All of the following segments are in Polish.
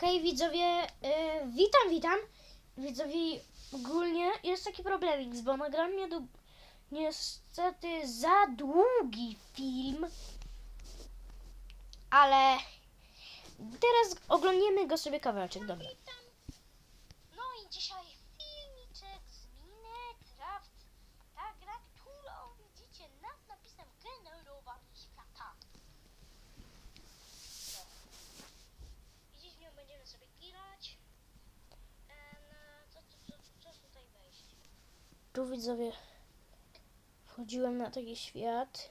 Okej, widzowie, e, witam, witam. Widzowie, ogólnie jest taki problemik, bo nagrałem niedłu- niestety za długi film, ale teraz oglądniemy go sobie kawałeczek, dobra. No i dzisiaj Tu widzowie wchodziłem na taki świat.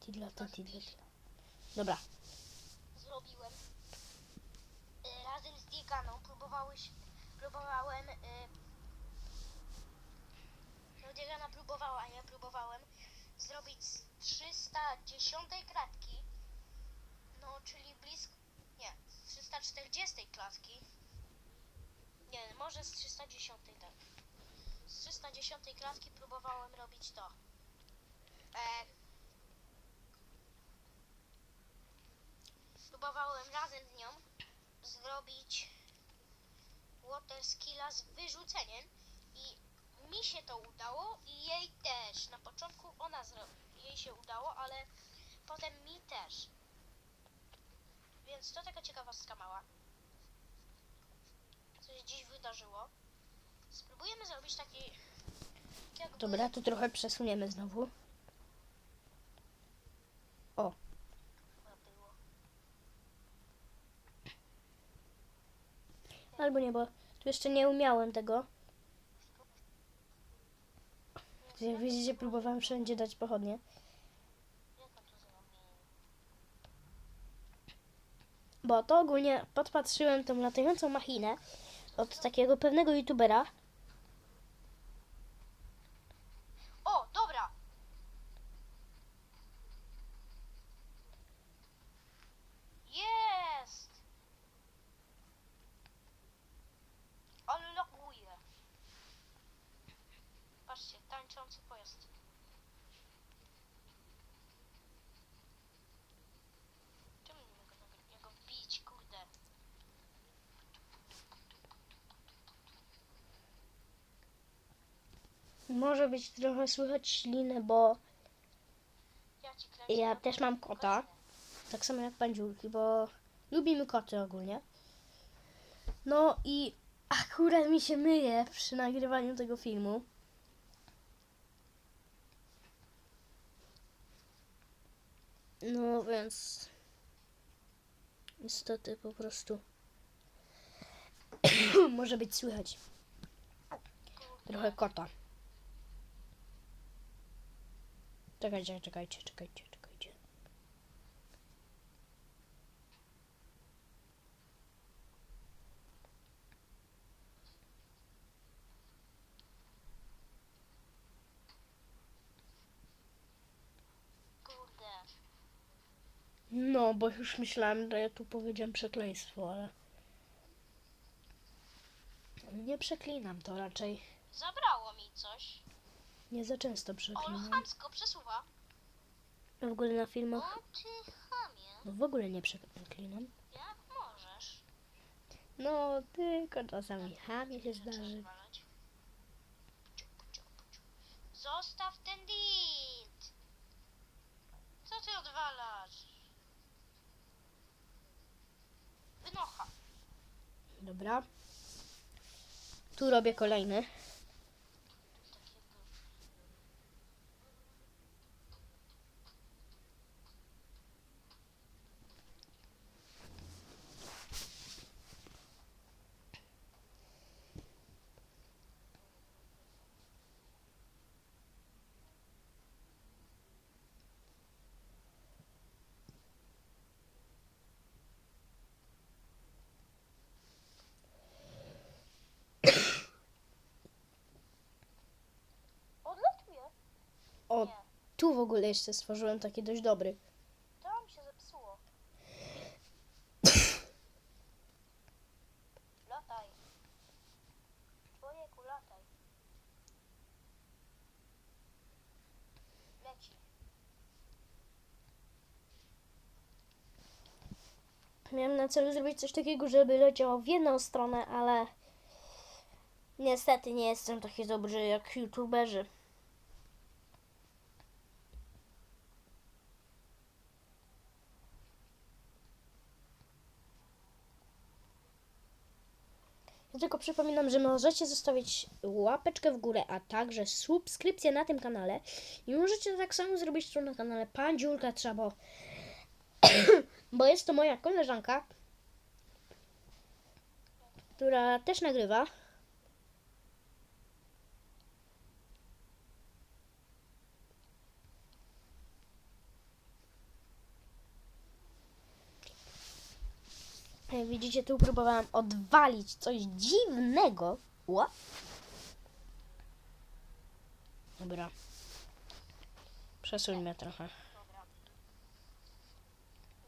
Tidlota, tidlota. Dobra. Zrobiłem. Razem z Diganą próbowałeś, próbowałem... Y, no Digana próbowała, ja próbowałem zrobić z 310 kratki no, czyli blisko. Nie, z 340 klatki. Nie, może z 310, tak. Z 310 klatki próbowałem robić to. E, próbowałem razem z nią zrobić water skilla z wyrzuceniem i mi się to udało i jej też. Na początku ona jej się udało, ale potem mi też. Więc to taka ciekawostka mała. Co się dziś wydarzyło. Spróbujemy zrobić taki jakby dobra, tu trochę przesuniemy znowu. O, albo nie, bo tu jeszcze nie umiałem tego. Jak widzicie, próbowałem wszędzie dać pochodnie. Jak on to zrobił? Bo to ogólnie podpatrzyłem tą latającą machinę od takiego pewnego youtubera. O, dobra! Jest! Ale loguje. Patrzcie, tańczący pojazd. Czemu nie mogę na niego wbić, kurde? Może być trochę słychać ślinę, bo Ja też mam kota. Tak samo jak pandziurki, bo lubimy koty ogólnie. No i akurat mi się myje przy nagrywaniu tego filmu. No więc niestety po prostu może być słychać trochę kota. Czekajcie, czekajcie, czekajcie. No, bo już myślałem, że ja tu powiedziałem przekleństwo, ale... Nie przeklinam to raczej. Zabrało mi coś. Nie za często O, przeklinam. chamsko przesuwa. W ogóle na filmach... Ty chamie. No w ogóle nie przeklinam. Jak możesz? No, tylko czasami chamie się zdarzy. Zostaw ten dit! Co ty odwalasz? Wynocha. Dobra. Tu robię kolejny. O, Nie, tu w ogóle jeszcze stworzyłem taki dość dobry. to mi się zepsuło. Lataj. Człowieku, lataj. Leci. Miałem na celu zrobić coś takiego, żeby leciało w jedną stronę, ale niestety nie jestem taki dobry jak youtuberzy. Tylko przypominam, że możecie zostawić łapeczkę w górę, a także subskrypcję na tym kanale. I możecie tak samo zrobić tu na kanale Pan Dziulka Trzeba, bo jest to moja koleżanka, która też nagrywa. Jak widzicie, tu próbowałam odwalić coś dziwnego. Ła? Dobra. Przesuńmy trochę. Dobra.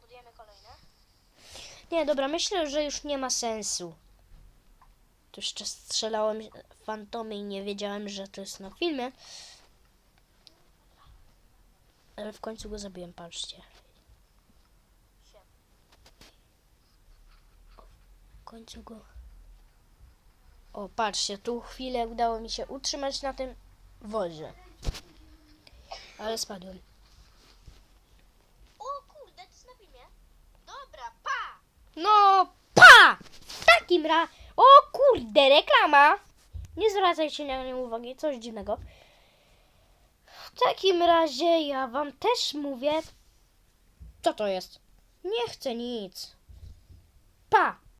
Budujemy kolejne. Nie, dobra, myślę, że już nie ma sensu. Tu jeszcze strzelałem fantomy i nie wiedziałem, że to jest na filmie. Ale w końcu go zabiłem, patrzcie. Siem. W końcu go. O, patrzcie, tu chwilę udało mi się utrzymać na tym wozie. Ale spadłem. O kurde, to jest na filmie. Dobra, pa! No, pa! W takim ra... O kurde, reklama! Nie zwracajcie na nią uwagi, coś dziwnego. W takim razie ja wam też mówię... Co to jest? Nie chcę nic. Pa!